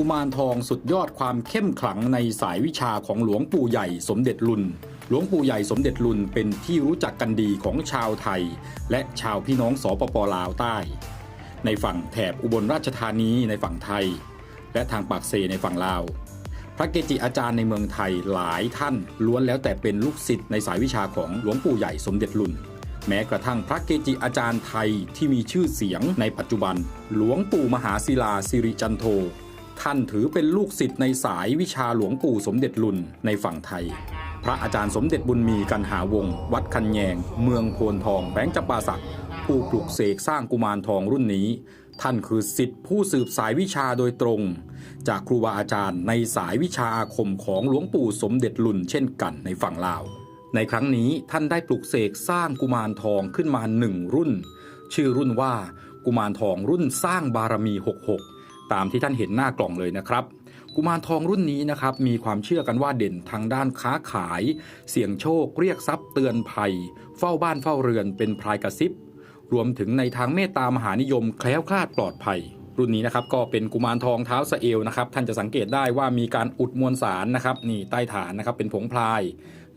กุมารทองสุดยอดความเข้มขลังในสายวิชาของหลวงปู่ใหญ่สมเด็จลุน หลวงปู่ใหญ่สมเด็จลุนเป็นที่รู้จักกันดีของชาวไทย และชาวพี่น้องสปปลาวใต้ ในฝั่งแถบอุบลราชธานีในฝั่งไทย และทางปากเซในฝั่งลาว พระเกจิอาจารย์ในเมืองไทยหลายท่านล้วนแล้วแต่เป็นลูกศิษย์ในสายวิชาของหลวงปู่ใหญ่สมเด็จลุนแม้กระทั่งพระเกจิอาจารย์ไทยที่มีชื่อเสียงในปัจจุบัน หลวงปู่มหาศิลาสิริจันโท ท่านถือเป็นลูกศิษย์ในสายวิชาหลวงปู่สมเด็จลุนในฝั่งไทย พระอาจารย์สมเด็จบุญมีกันหาวง วัดคันแยง เมืองโพนทองแบงค์จำปาสักผู้ปลุกเสกสร้างกุมารทองรุ่นนี้ ท่านคือสิทธิผู้สืบสายวิชาโดยตรง จากครูบาอาจารย์ในสายวิชาอาคมของหลวงปู่สมเด็จลุนเช่นกันในฝั่งลาว ในครั้งนี้ท่านได้ปลุกเสกสร้างกุมารทองขึ้นมาหนึ่งรุ่น ชื่อรุ่นว่ากุมารทองรุ่นสร้างบารมี 66 ตามที่ท่านเห็นหน้ากล่องเลยนะครับ กุมารทองรุ่นนี้นะครับมีความเชื่อกันว่าเด่นทางด้านค้าขาย เสี่ยงโชคเรียกทรัพย์เตือนภัย เฝ้าบ้านเฝ้าเรือนเป็นพรายกระซิบรวมถึงในทางเมตตามหานิยมแคล้วคลาดปลอดภัย รุ่นนี้นะครับก็เป็นกุมารทองเท้าสเอวนะครับท่านจะสังเกตได้ว่ามีการอุดมวลสารนะครับนี่ใต้ฐานนะครับเป็นผงพลาย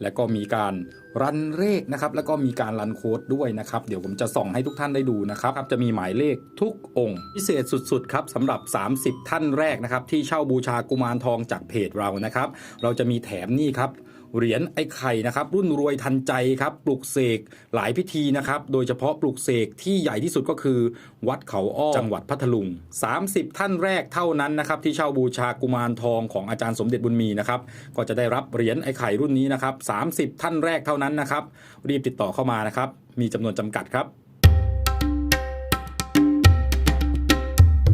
และก็มีการรันเลขนะครับแล้วก็มีการรันโค้ดด้วยนะครับเดี๋ยวผมจะส่องให้ทุกท่านได้ดูนะครับจะมีหมายเลขทุกองค์ พิเศษสุดๆครับสำหรับ 30 ท่านแรกนะครับที่เช่าบูชากุมารทองจากเพจเรานะครับเราจะมีแถมนี่ครับ เหรียญไอ้ไข่นะครับรุ่นรวยทันใจครับปลุกเสกหลายพิธีนะครับโดยเฉพาะปลุกเสกที่ใหญ่ที่สุดก็คือ วัดเขาอ้อจังหวัดพัทลุง 30 ท่านแรกเท่านั้นนะครับที่เช่าบูชากุมารทองของอาจารย์สมเด็จบุญมีนะครับก็จะได้รับเหรียญไอ้ไข่รุ่นนี้นะครับ30 ท่านแรกเท่านั้นนะครับรีบติดต่อเข้ามานะครับมีจำนวนจำกัดครับ